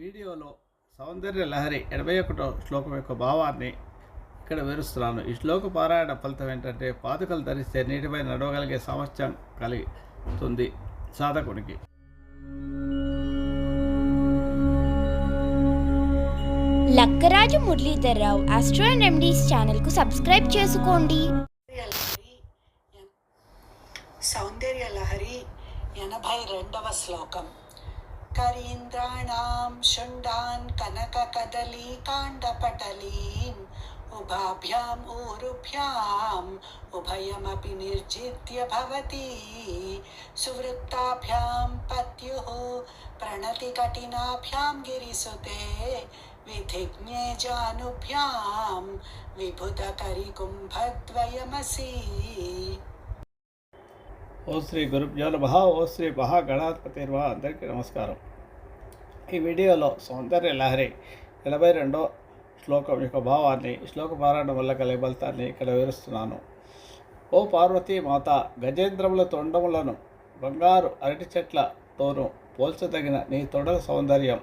వీడియోలో సౌందర్య లహరి ఎనభై ఒకటో శ్లోకం యొక్క భావాన్ని ఇక్కడ వివరిస్తున్నాను. ఈ శ్లోక పారాయణ ఫలితం ఏంటంటే పాదుకలు ధరిస్తే నీటిపై నడవగలిగే సామర్థ్యం కలుగుతుంది సాధకునికి. Lakkaraju Muralidhar Rao astro and remedies ఛానల్కు సబ్స్క్రైబ్ చేసుకోండి. సౌందర్య లహరి ఎనభై రెండవ శ్లోకం. करीन्द्राणां शुण्डान् कनककदलीकाण्डपटलीन् उभाभ्याम् ऊरुभ्याम् उभयमपि निर्जित्य भवति। सुवृत्ताभ्यां पत्युः प्रणतिकठिनाभ्यां गिरिसुते विधिज्ञे जानुभ्यां विभुतकरिकुम्भद्वयमसि। ఓ శ్రీ గురుభ్యో నమః ఓ శ్రీ మహాగణాధిపతిర్వా అందరికీ నమస్కారం. ఈ వీడియోలో సౌందర్య లహరి ఎనభై రెండో శ్లోకం యొక్క భావాన్ని శ్లోక పారాయణం వల్ల కలిగే ఫలితాన్ని ఇక్కడ వివరిస్తున్నాను. ఓ పార్వతీ మాత గజేంద్రముల తొండములను బంగారు అరటి చెట్లతోనూ పోల్చదగిన నీ తొడల సౌందర్యం.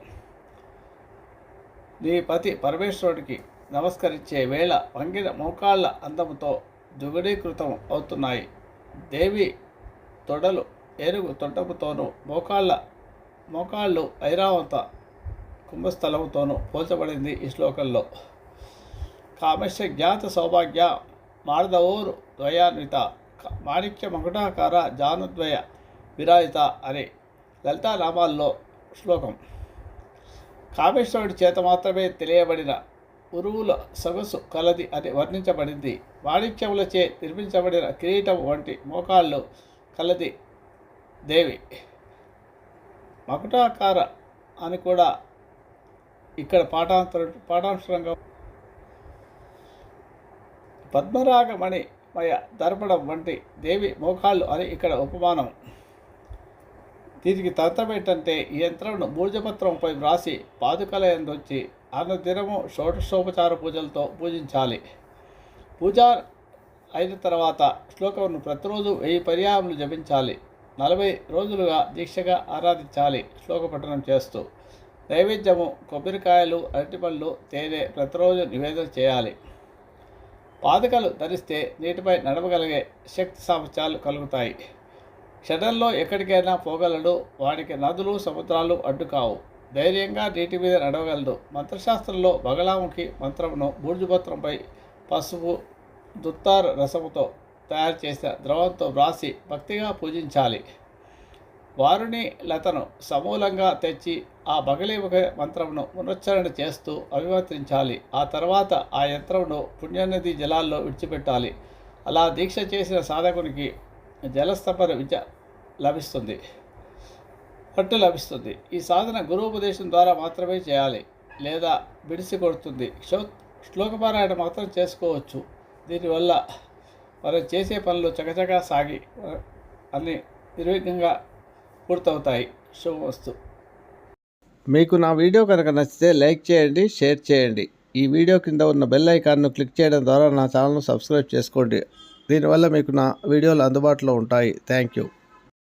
నీ పతి పరమేశ్వరుడికి నమస్కరించే వేళ వంగిన మోకాళ్ళ అందముతో దుగుడీకృతం అవుతున్నాయి. దేవి తొడలు ఏనుగు తొండముతోనూ మోకాళ్ళ మోకాళ్ళు ఐరావంత కుంభస్థలముతోనూ పోల్చబడింది ఈ శ్లోకంలో. కామస్య జ్ఞాత సౌభాగ్య మాడదవోరు ద్వయాన్విత క- మాణిక్య మకుటాకార జానుద్వయ విరాజిత అనే లలితానామాల్లో శ్లోకం. కామేశ్వరుడి చేత మాత్రమే తెలియబడిన ఉరువుల సొగసు కలది అని వర్ణించబడింది. వాణిజ్యములచే నిర్మించబడిన కిరీటం వంటి మోకాళ్ళు కలది. దేవి మకుటాకార అని కూడా ఇక్కడ పాఠాంతర పద్మరాగమణి పద్మరాగమణిమయ దర్పణం వంటి దేవి మోకాళ్ళు అని ఇక్కడ ఉపమానం. దీనికి తంత్రం ఏంటంటే ఈ యంత్రంను బూర్జపత్రంపై వ్రాసి పాదుకల ఎందొచ్చి అన్నదినము షోడశోపచార పూజలతో పూజించాలి. పూజా అయిన తర్వాత శ్లోకమును ప్రతిరోజు వెయ్యి పర్యాయములు జపించాలి. నలభై రోజులుగా దీక్షగా ఆరాధించాలి. శ్లోక పఠనం చేస్తూ నైవేద్యము కొబ్బరికాయలు అరటిపళ్ళు తేనె ప్రతిరోజు నివేదన చేయాలి. పాదకలు ధరిస్తే నీటిపై నడవగలిగే శక్తి సామర్థ్యాలు కలుగుతాయి. క్షణంలో ఎక్కడికైనా పోగలడు వాడికి నదులు సముద్రాలు అడ్డుకావు. ధైర్యంగా నీటి మీద నడవగలడు. మంత్రశాస్త్రంలో బగలాముఖి మంత్రమును బూర్జుపత్రంపై పసుపు దుత్తార్ రసముతో తయారు చేసిన ద్రవంతో వ్రాసి భక్తిగా పూజించాలి. వారుని లతను సమూలంగా తెచ్చి ఆ బగలీముఖ మంత్రమును పునరుచ్చరణ చేస్తూ అభివర్తించాలి. ఆ తర్వాత ఆ యంత్రమును పుణ్యనది జలాల్లో విడిచిపెట్టాలి. అలా దీక్ష చేసిన సాధకునికి జలస్తపన విద్య లభిస్తుంది. పట్టు లభిస్తుంది. ఈ సాధన గురువుపదేశం ద్వారా మాత్రమే చేయాలి. లేదా బిడిసి కొడుతుంది. శ్లోకపారాయణ మాత్రం చేసుకోవచ్చు. దీనివల్ల మనం చేసే పనులు చకచకా సాగి అన్ని నిర్విఘ్నంగా పూర్తవుతాయి. శుభవస్తు మీకు నా వీడియో కనుక నచ్చితే లైక్ చేయండి షేర్ చేయండి. ఈ వీడియో కింద ఉన్న బెల్ ఐకాన్ను క్లిక్ చేయడం ద్వారా నా ఛానల్ను సబ్స్క్రైబ్ చేసుకోండి. దీనివల్ల మీకు నా వీడియోలు అందుబాటులో ఉంటాయి. Thank you.